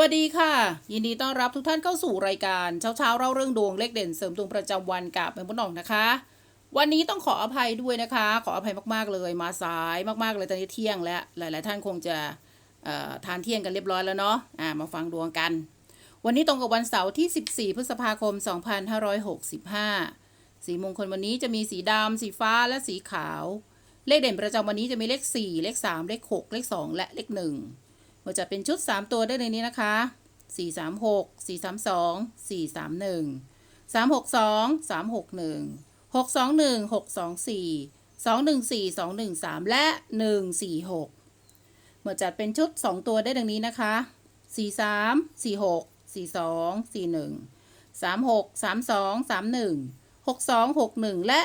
วัสดีค่ะ ยินดีต้อนรับทุกท่านเข้าสู่รายการเช้าเช้าเล่าเรื่องดวงเลขเด่นเสริมดวงประจำวันกับเป็นบุญนองนะคะ วันนี้ต้องขออภัยด้วยนะคะ ขออภัยมากๆเลยมาสายมากๆเลยตอนนี้เที่ยงแล้วหลาย ๆ ท่านคงจะทานเที่ยงกันเรียบร้อยแล้วเนาะอ่ามาฟังดวงกัน วันนี้ตรงกับวันเสาร์ที่ 14 พฤษภาคม 2565 สีมงคลวันนี้จะมีสีดำสีฟ้าและสีขาว เลขเด่นประจำวันนี้จะมีเลข 4 เลข 3 เลข 6 เลข 2 และเลข 1 มันจะเป็นชุด 3 ตัวได้ในนี้นะคะ 436 432 431 362 361 621 624 214 213 และ 146เมื่อจัดเป็นชุด 2 ตัวได้ดังนี้นะคะ 43 46 42 41 36 32 31 62 61 และ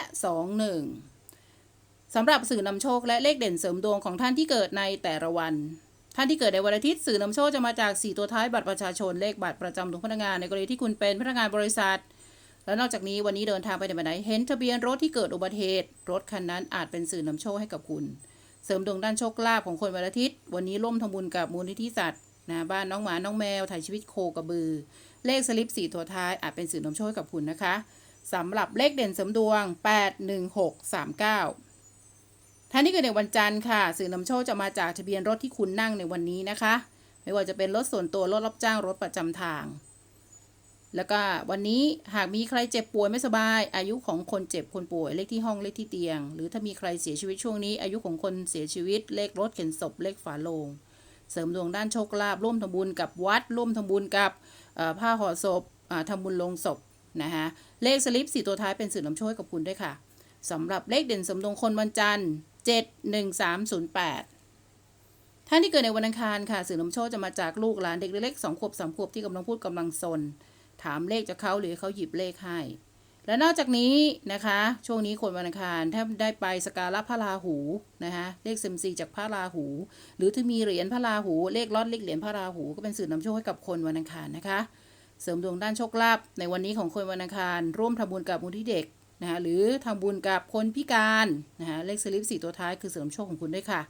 21 สำหรับสื่อนำโชคและเลขเด่นเสริมดวงของท่านที่เกิดในแต่ละวัน ท่านที่เกิดในวันอาทิตย์สื่อนำโชคจะมาจาก 4 ตัวท้ายบัตรประชาชนเลขบัตรประจำของพนักงานในกรณีที่คุณเป็นพนักงานบริษัท แล้วนอกจากนี้วันนี้เดินทางไปไหนมาไหนเห็นทะเบียนรถที่เกิดอุบัติเหตุ รถคันนั้นอาจเป็นสื่อนำโชคให้กับคุณ เสริมดวงด้านโชคลาภของคนวันอาทิตย์ วันนี้ร่วมทำบุญกับมูลนิธิสัตว์นะบ้านน้องหมาน้องแมวถ่ายชีวิตโคกระบือ เลขสลิป4ตัวท้ายอาจเป็นสื่อนำโชคให้กับคุณนะคะสำหรับเลขเด่นเสริมดวง 81639 ท่านที่เกิดในวันจันทร์ค่ะ สื่อนำโชคจะมาจากทะเบียนรถที่คุณนั่งในวันนี้นะคะ ไม่ว่าจะเป็นรถส่วนตัวรถรับจ้างรถประจำทาง แล้วก็วันนี้หากมีใครเจ็บป่วยไม่สบาย อายุของคนเจ็บคนป่วยเลขที่ห้องเลขที่เตียง หรือถ้ามีใครเสียชีวิตช่วงนี้ อายุของคนเสียชีวิต เลขรถเข็นศพเลขฝาโลง เสริมดวงด้านโชคลาภร่วมทำบุญกับวัด ร่วมทำบุญกับผ้าห่อศพทำบุญลงศพนะคะเลขสลิปสี่ตัวท้ายเป็นสื่อนำโชคให้กับคุณด้วยค่ะสำหรับเลขเด่นสมดวงคนวันจันทร์ 71308 ท่านที่เกิดในวันอังคารค่ะสื่อนำโชคจะมาจากลูกหลานเด็กเล็กสองขวบสามขวบที่กำลังพูดกำลังซนถามเลขจากเขาหรือเขาหยิบเลขให้ และนอกจากนี้นะคะ ช่วงนี้คนวันอังคารถ้าได้ไปสกการะพระราหูนะคะเลขเซมซีจากพระราหู หรือถ้ามีเหรียญพระราหูเลขลอดเลขเหรียญพระราหูก็เป็นสื่อนำโชคให้กับคนวันอังคารนะคะ เสริมดวงด้านโชคลาภในวันนี้ของคนวันอังคาร ร่วมทำบุญกับมูลที่เด็ก นะคะหรือทำบุญกับคนพิการนะคะเลขสลิปสี่ตัวท้ายคือเสริมโชคของคุณด้วยค่ะ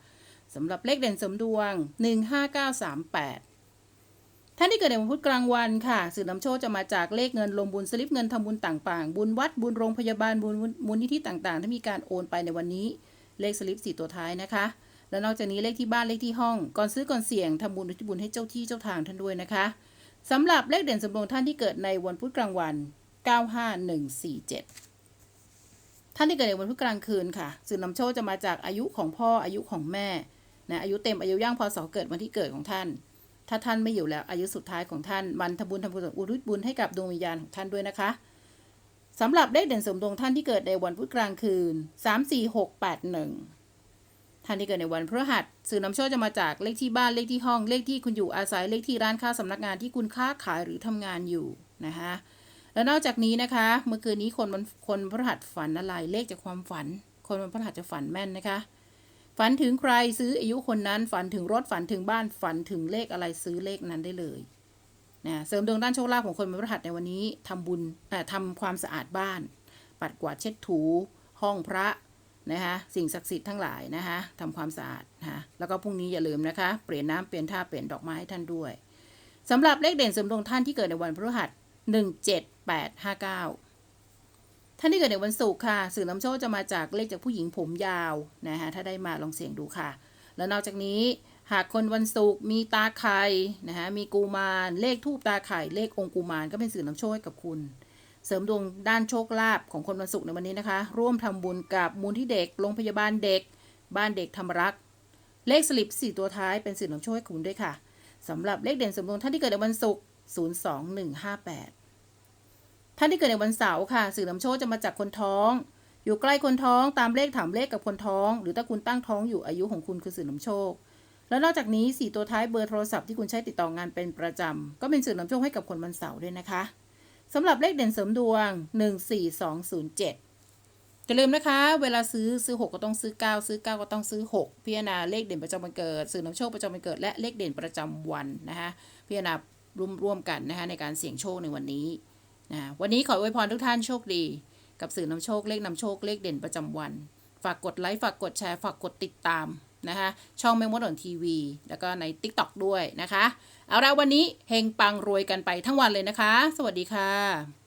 สำหรับเลขเด่นเสริมดวง 15938 ท่านที่เกิดในวันพุธกลางวันค่ะสื่อนำโชคจะมาจากเลขเงินลงบุญสลิปเงินทำบุญต่างๆ บุญวัดบุญโรงพยาบาลบุญมูลนิธิต่างๆ ที่มีการโอนไปในวันนี้เลขสลิปสี่ตัวท้ายนะคะ และนอกจากนี้เลขที่บ้านเลขที่ห้อง ก่อนซื้อก่อนเสี่ยงทำบุญอุทิศบุญให้เจ้าที่เจ้าทางท่านด้วยนะคะสำหรับเลขเด่นสำรวงท่านที่เกิดในวันพุธกลางวัน 95147 ท่านที่เกิดในวันพุธกลางคืนค่ะสื่อนำโชคจะมาจากอายุของพ่ออายุของแม่นะอายุเต็มอายุย่างพศเกิดวันที่เกิดของท่าน ถ้าท่านไม่อยู่แล้วอายุสุดท้ายของท่านมันทบุญทำบุญอุทิศบุญให้กับดวงวิญญาณของท่านด้วยนะคะสำหรับเลขเด่นสมดวงท่านที่เกิดในวันพุธกลางคืน 34681 ท่านที่เกิดในวันพฤหัสสื่อนำโชคจะมาจากเลขที่บ้านเลขที่ห้องเลขที่คุณอยู่อาศัยเลขที่ร้านค้าสำนักงานที่คุณค้าขายหรือทำงานอยู่นะคะ และนอกจากนี้นะคะ เมื่อคืนนี้คนวันคนพฤหัสฝันอะไร เลขจากความฝัน คนวันพฤหัสจะฝันแม่นนะคะ ฝันถึงใครซื้ออายุคนนั้น ฝันถึงรถฝันถึงบ้านฝันถึงเลขอะไรซื้อเลขนั้นได้เลยนะเสริมดวงด้านโชคลาภของคนวันพฤหัสในวันนี้ทำบุญเอ่อทำความสะอาดบ้าน ปัดกวาดเช็ดถู ห้องพระนะคะสิ่งศักดิ์สิทธิ์ทั้งหลายนะคะทำความสะอาดนะคะแล้วก็พรุ่งนี้อย่าลืมนะคะ เปลี่ยนน้ำเปลี่ยนท่าเปลี่ยนดอกไม้ให้ท่านด้วยสำหรับเลขเด่นเสริมดวงท่านที่เกิดในวันพฤหัสหนึ่งเจ็ด แปดห้าเก้าท่านที่เกิดในวันศุกร์ค่ะ สื่อนำโชคจะมาจากเลขจากผู้หญิงผมยาวนะคะถ้าได้มาลองเสี่ยงดูค่ะ แล้วนอกจากนี้หากคนวันศุกร์มีตาไข่นะคะมีกุมารเลขทูปตาไข่เลของค์กุมารก็เป็นสื่อนำโชคให้กับคุณ เสริมดวงด้านโชคลาภของคนวันศุกร์ในวันนี้นะคะ ร่วมทำบุญกับมูลที่เด็กโรงพยาบาลเด็ก บ้านเด็กธรรมรัก เลขสลิป4ตัวท้ายเป็นสื่อนำโชคให้คุณด้วยค่ะสำหรับเลขเด่นเสริมดวงท่านที่เกิดในวันศุกร์02158 ท่านที่เกิดในวันเสาร์ค่ะ สื่อนำโชคจะมาจากคนท้อง อยู่ใกล้คนท้องตามเลขถามเลขกับคนท้อง หรือถ้าคุณตั้งท้องอยู่อายุของคุณคือสื่อนำโชค แล้วนอกจากนี้ 4 ตัวท้ายเบอร์โทรศัพท์ที่คุณใช้ติดต่องานเป็นประจำก็เป็นสื่อนำโชคให้กับคนวันเสาร์ด้วยนะคะสำหรับเลขเด่นเสริมดวง 14207อย่าลืมนะคะ เวลาซื้อซื้อ 6 ก็ต้องซื้อ 9 ซื้อ 9 ก็ต้องซื้อ 6 พิจารณาเลขเด่นประจำวันเกิด สื่อนำโชคประจำวันเกิด และเลขเด่นประจำวันนะคะพิจารณาร่วมร่วมกันนะคะในการเสี่ยงโชคในวันนี้ นะวันนี้ขออวยพรทุกท่านโชคดี กับสื่อนำโชคเลขนำโชคเลขเด่นประจำวัน ฝากกดไลค์ฝากกดแชร์ฝากกดติดตามนะคะช่องแมงมดออนทีวี แล้วก็ใน t ิ k t o k ด้วยนะคะ เอาละวันนี้เฮงปังรวยกันไปทั้งวันเลยนะคะ สวัสดีค่ะ